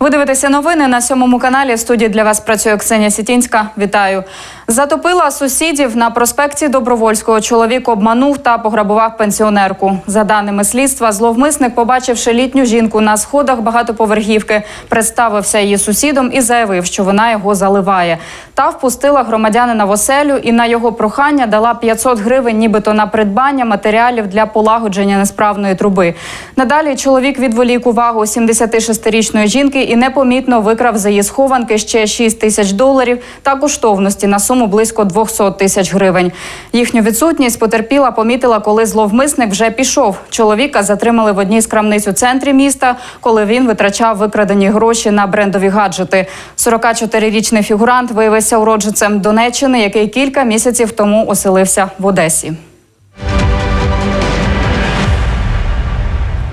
Ви дивитеся новини на сьомому каналі. В студії для вас працює Ксенія Сітінська. Вітаю. Затопила сусідів на проспекті Добровольського. Чоловік обманув та пограбував пенсіонерку. За даними слідства, зловмисник, побачивши літню жінку на сходах багатоповерхівки, представився її сусідом і заявив, що вона його заливає. Та впустила громадянина в оселю і на його прохання дала 500 гривень, нібито на придбання матеріалів для полагодження несправної труби. Надалі чоловік відволік увагу 76-річної жінки і непомітно викрав за її схованки ще 6 тисяч доларів та коштовності на суму близько 200 тисяч гривень. Їхню відсутність потерпіла помітила, коли зловмисник вже пішов. Чоловіка затримали в одній з крамниць у центрі міста, коли він витрачав викрадені гроші на брендові гаджети. 44-річний фігурант виявився уродженцем Донеччини, який кілька місяців тому оселився в Одесі.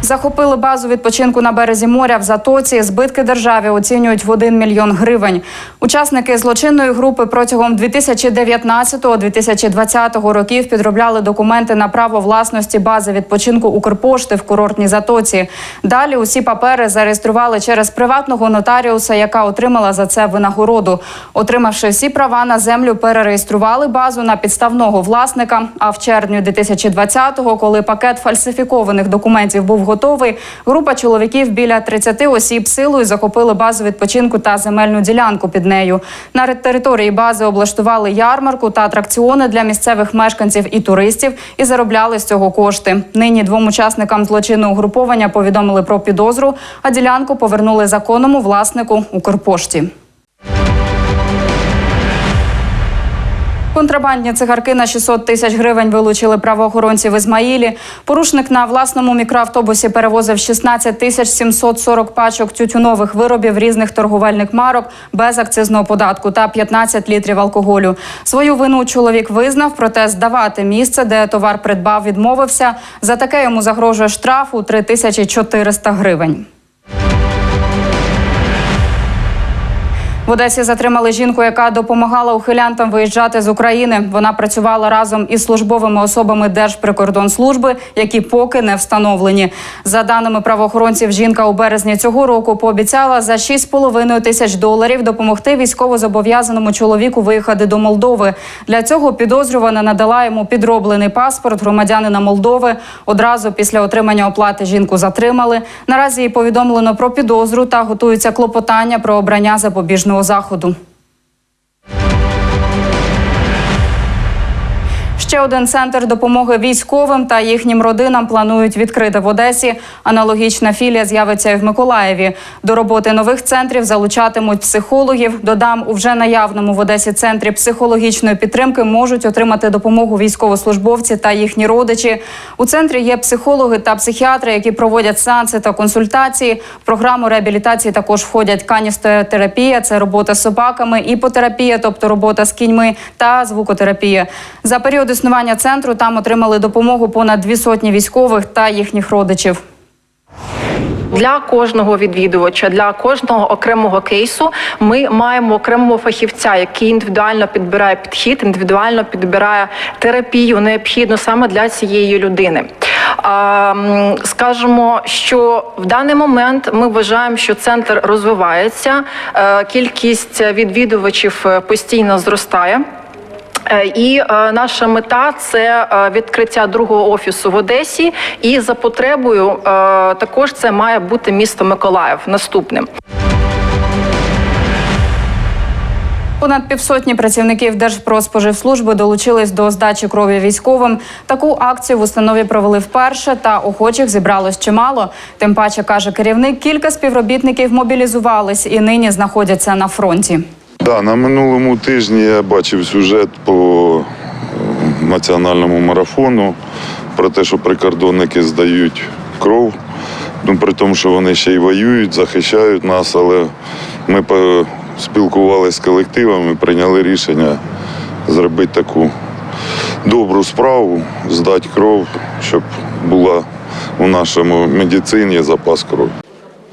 Захопили базу відпочинку на березі моря в Затоці. Збитки державі оцінюють в 1 мільйон гривень. Учасники злочинної групи протягом 2019-2020 років підробляли документи на право власності бази відпочинку Укрпошти в курортній Затоці. Далі усі папери зареєстрували через приватного нотаріуса, яка отримала за це винагороду. Отримавши всі права на землю, перереєстрували базу на підставного власника. А в червні 2020-го, коли пакет фальсифікованих документів був готовий, група чоловіків біля 30 осіб силою захопили базу відпочинку та земельну ділянку під нею. На території бази облаштували ярмарку та атракціони для місцевих мешканців і туристів і заробляли з цього кошти. Нині двом учасникам злочинного угруповання повідомили про підозру, а ділянку повернули законному власнику Укрпошті. Контрабандні цигарки на 600 тисяч гривень вилучили правоохоронці в Ізмаїлі. Порушник на власному мікроавтобусі перевозив 16 тисяч 740 пачок тютюнових виробів різних торговельних марок без акцизного податку та 15 літрів алкоголю. Свою вину чоловік визнав, проте здавати місце, де товар придбав, відмовився. За таке йому загрожує штраф у 3400 гривень. В Одесі затримали жінку, яка допомагала ухилянтам виїжджати з України. Вона працювала разом із службовими особами Держприкордонслужби, які поки не встановлені. За даними правоохоронців, жінка у березні цього року пообіцяла за 6,5 тисяч доларів допомогти військовозобов'язаному чоловіку виїхати до Молдови. Для цього підозрювана надала йому підроблений паспорт громадянина Молдови. Одразу після отримання оплати жінку затримали. Наразі їй повідомлено про підозру та готується клопотання про обрання запобіжного заходу. Ще один центр допомоги військовим та їхнім родинам планують відкрити в Одесі. Аналогічна філія з'явиться і в Миколаєві. До роботи нових центрів залучатимуть психологів. Додам у вже наявному в Одесі центрі психологічної підтримки можуть отримати допомогу військовослужбовці та їхні родичі. У центрі є психологи та психіатри, які проводять сеанси та консультації. В програму реабілітації також входять каністерапія, це робота з собаками, іпотерапія, тобто робота з кіньми, та звукотерапія. За період існування центру там отримали допомогу понад дві сотні військових та їхніх родичів. Для кожного відвідувача, для кожного окремого кейсу ми маємо окремого фахівця, який індивідуально підбирає підхід, індивідуально підбирає терапію, необхідну саме для цієї людини. Скажемо, що в даний момент ми вважаємо, що центр розвивається, е, кількість відвідувачів е, постійно зростає. Е, І е, наша мета це е, відкриття другого офісу в Одесі. І за потребою також це має бути місто Миколаїв наступним. Понад півсотні працівників Держпродспоживслужби долучились до здачі крові військовим. Таку акцію в установі провели вперше, та охочих зібралось чимало. Тим паче каже керівник, кілька співробітників мобілізувались і нині знаходяться на фронті. Да, на минулому тижні я бачив сюжет по е, національному марафону про те, що прикордонники здають кров. Ну, при тому, що вони ще й воюють, захищають нас, але ми спілкувалися з колективами, прийняли рішення зробити таку добру справу, здати кров, щоб була у нашому медицині запас крові.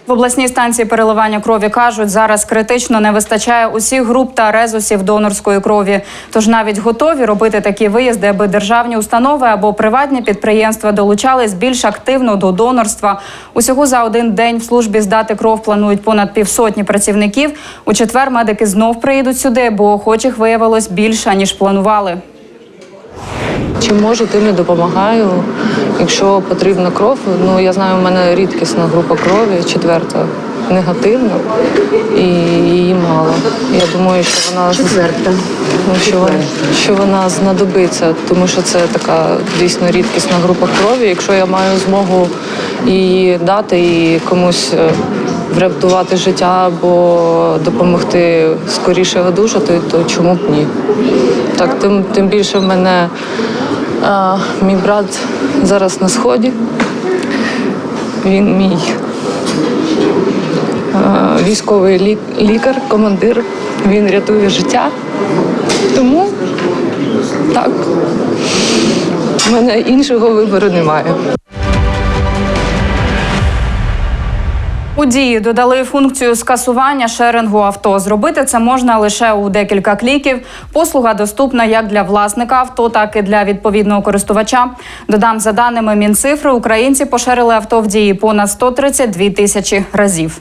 В обласній станції переливання крові кажуть, зараз критично не вистачає усіх груп та резусів донорської крові. Тож навіть готові робити такі виїзди, аби державні установи або приватні підприємства долучались більш активно до донорства. Усього за один день в службі здати кров планують понад півсотні працівників. У четвер медики знов приїдуть сюди, бо охочих виявилось більше ніж планували. Чим можу, тим і допомагаю. Якщо потрібна кров, ну я знаю, у мене рідкісна група крові, четверта негативна, і її мало. Я думаю, що вона четверта. Що, вона, що вона знадобиться, тому що це така дійсно рідкісна група крові. Якщо я маю змогу її дати і комусь е, врятувати життя або допомогти скоріше одужати, то чому б ні? Так, тим, тим більше в мене мій брат зараз на сході. Він мій військовий лікар, командир. Він рятує життя. Тому так, в мене іншого вибору немає. У дії додали функцію скасування шерингу авто. Зробити це можна лише у декілька кліків. Послуга доступна як для власника авто, так і для відповідного користувача. Додам за даними Мінцифри, українці поширили авто в дії понад 132 тисячі разів.